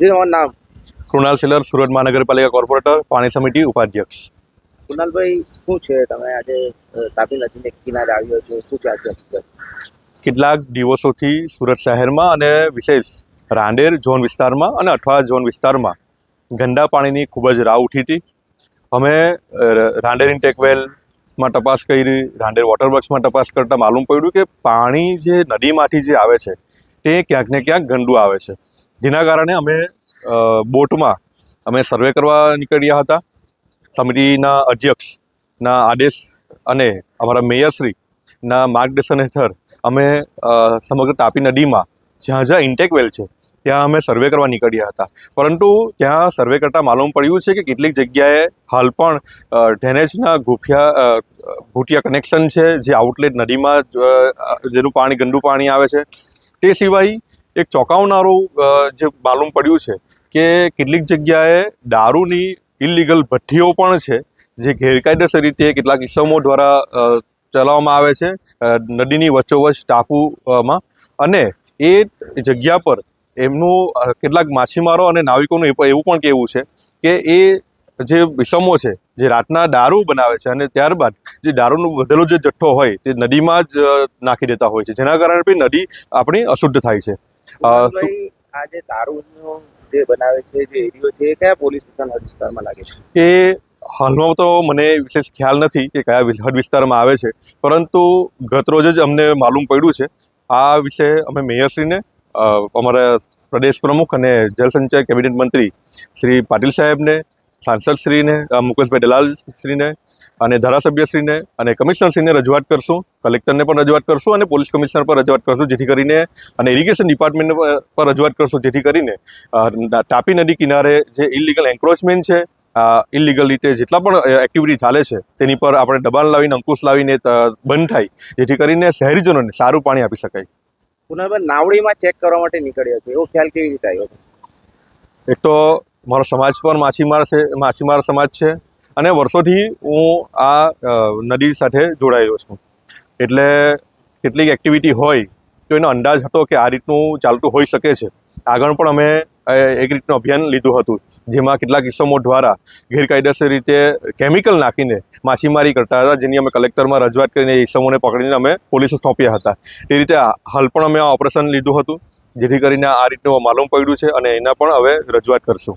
જે તમારું નામ? કૃણાલ સેલર સુરત મહાનગરપાલિકા કોર્પોરેટર પાણી સમિતિ ઉપાધ્યક્ષ. કૃણાલભાઈ શું છે તમે આજે તાપી નદીને કિનારે આવ્યો છો? શું છે આજે કેટલાક દિવસોથી સુરત શહેરમાં અને વિશેષ રાંદેર ઝોન વિસ્તારમાં અને અઠવા ઝોન વિસ્તારમાં ગંદા પાણીની ખૂબ જ રાહ ઉઠી હતી. અમે રાંદેર ઇન્ટેકવેલમાં તપાસ કરી રાંદેર વોટર વર્ક્સમાં તપાસ કરતાં માલુમ પડ્યું કે પાણી જે નદીમાંથી જે આવે છે તે ક્યાંક ને ક્યાંક ગંદુ આવે છે. જેના કારણે અમે બોટમાં અમે સર્વે કરવા નીકળ્યા હતા. સમિતિના અધ્યક્ષના આદેશ અને અમારા મેયરશ્રીના માર્ગદર્શન હેઠળ અમે સમગ્ર તાપી નદીમાં જ્યાં જ્યાં ઇન્ટેક વેલ છે, ત્યાં અમે સર્વે કરવા નીકળ્યા હતા. પરંતુ ત્યાં સર્વે કરતાં માલુમ પડ્યું છે કે કેટલીક જગ્યાએ હાલ પણ ડ્રેનેજના ગુફિયા ભૂટિયા કનેક્શન છે, જે આઉટલેટ નદીમાં જેનું પાણી, ગંદુ પાણી આવે છે. તે સિવાય એક ચોંકાવનારું જે માલુમ પડ્યું છે કે કેટલીક જગ્યાએ દારૂની ઇલીગલ ભઠ્ઠીઓ પણ છે, જે ગેરકાયદેસર રીતે કેટલાક ઇસમો દ્વારા ચલાવવામાં આવે છે નદીની વચ્ચોવચ્ચ ટાપુમાં. અને એ જગ્યા પર એમનું કેટલાક માછીમારો અને નાવિકોનું એવું પણ કહેવું છે કે એ જે વિષમો છે, જે રાતના દારૂ બનાવે છે અને ત્યારબાદ જે દારૂનો વધેલો જે જથ્થો હોય તે નદીમાં જ નાખી દેતા હોય છે. જેના કારણે નદી આપણી અશુદ્ધ થાય છે. અ, શું- કુનાલભાઈ આ જે દારૂનો જે બનાવે છે જે એરિયો છે એ કયા પોલીસ વિસ્તારમાં લાગે છે? એ હાલમાં તો મને વિશેષ ખ્યાલ નથી કે કયા હદ વિસ્તારમાં આવે છે. પરંતુ ગતરોજ જ અમને માલુમ પડ્યું છે. આ વિશે અમે મેયરશ્રીને અમારા પ્રદેશ પ્રમુખ અને જલસંચય કેબિનેટ મંત્રી શ્રી પાટીલ સાહેબને સાંસદશ્રીને મુકેશભાઈ દલાલશ્રીને અને ધારાસભ્યશ્રીને અને કમિશનરશ્રીને રજૂઆત કરશું કલેક્ટરને પણ રજૂઆત કરશું અને પોલીસ કમિશનર પર રજૂઆત કરશું જેથી કરીને અને ઇરિગેશન ડિપાર્ટમેન્ટ પર રજૂઆત કરશું જેથી કરીને તાપી નદી કિનારે જે ઇલીગલ એન્ક્રોચમેન્ટ છે ઇલીગલ રીતે જેટલા પણ એક્ટિવિટી ચાલે છે તેની પર આપણે દબાણ લાવીને અંકુશ લાવીને બંધ થાય જેથી કરીને શહેરીજનોને સારું પાણી આપી શકાય. પુનઃ નાવડીમાં ચેક કરવા માટે નીકળ્યો છે એવો ખ્યાલ કેવી રીતે આવ્યો? એક તો મારો સમાજ પણ માછીમાર છે માછીમાર સમાજ છે અને વર્ષોથી હું આ નદી સાથે જોડાયેલો છું. એટલે કેટલીક એક્ટિવિટી હોય તો એનો અંદાજ હતો કે આ રીતનું ચાલતું હોઈ શકે છે. આગળ પણ અમે એક રીતનું અભિયાન લીધું હતું, જેમાં કેટલાક ઇસમો દ્વારા ગેરકાયદેસર રીતે કેમિકલ નાખીને માછીમારી કરતા હતા, જેની અમે કલેક્ટરમાં રજૂઆત કરીને એ ઇસમોને પકડીને અમે પોલીસે સોંપ્યા હતા. એ રીતે હાલ પણ અમે આ ઓપરેશન લીધું હતું, જેથી કરીને આ રીતનું માલુમ પડ્યું છે અને એના પણ હવે રજૂઆત કરશું.